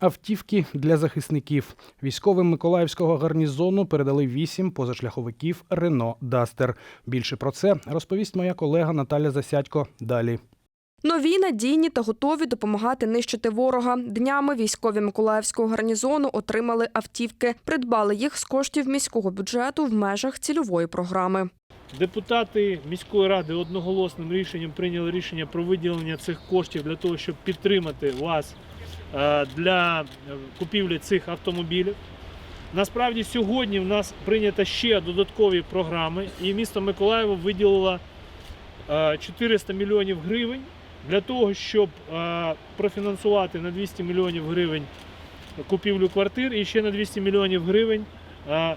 Автівки для захисників. Військовим Миколаївського гарнізону передали вісім позашляховиків Рено Дастер. Більше про це розповість моя колега Наталя Засядько. Далі. Нові, надійні та готові допомагати нищити ворога. Днями військові Миколаївського гарнізону отримали автівки. Придбали їх з коштів міського бюджету в межах цільової програми. Депутати міської ради одноголосним рішенням прийняли рішення про виділення цих коштів для того, щоб підтримати вас для е, купівлі цих автомобілів. Насправді сьогодні в нас прийнято ще додаткові програми, і місто Миколаєво виділило е, 400 мільйонів гривень для того, щоб е, профінансувати на 200 мільйонів гривень купівлю квартир і ще на 200 мільйонів гривень е,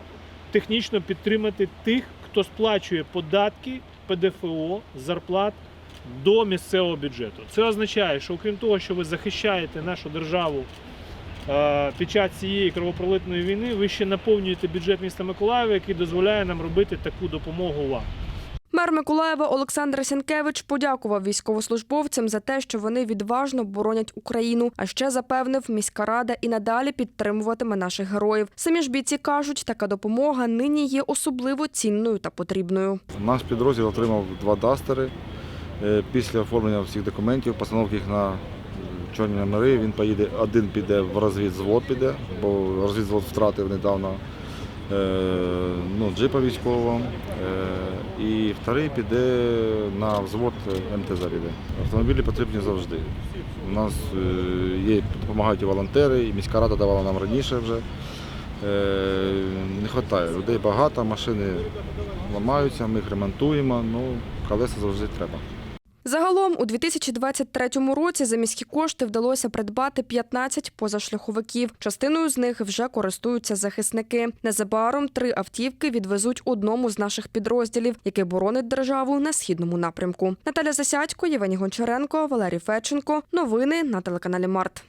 технічно підтримати тих, хто сплачує податки, ПДФО, зарплат до місцевого бюджету. Це означає, що окрім того, що ви захищаєте нашу державу е, під час цієї кровопролитної війни, ви ще наповнюєте бюджет міста Миколаєва, який дозволяє нам робити таку допомогу вам. Мер Миколаєва Олександр Сінкевич подякував військовослужбовцям за те, що вони відважно боронять Україну. А ще запевнив, міська рада і надалі підтримуватиме наших героїв. Самі ж бійці кажуть, така допомога нині є особливо цінною та потрібною. Наш підрозділ отримав два дастери. Е, Після оформлення всіх документів, постановки їх на чорні номери, він поїде, один піде в розвідзвод, піде, бо розвідзвод втратив недавно е, ну, джипа військового. Е, І вторий піде на взвод МТЗ піде. Автомобілі потрібні завжди. У нас е, є, допомагають і волонтери, і міська рада давала нам раніше вже. Е, Не вистачає. Людей багато, машини ламаються, ми їх ремонтуємо, ну, колеса завжди треба. Загалом у 2023 році за міські кошти вдалося придбати 15 позашляховиків. Частиною з них вже користуються захисники. Незабаром три автівки відвезуть одному з наших підрозділів, який боронить державу на східному напрямку. Наталя Засядько, Євгеній Гончаренко, Валерій Федченко. Новини на телеканалі Март.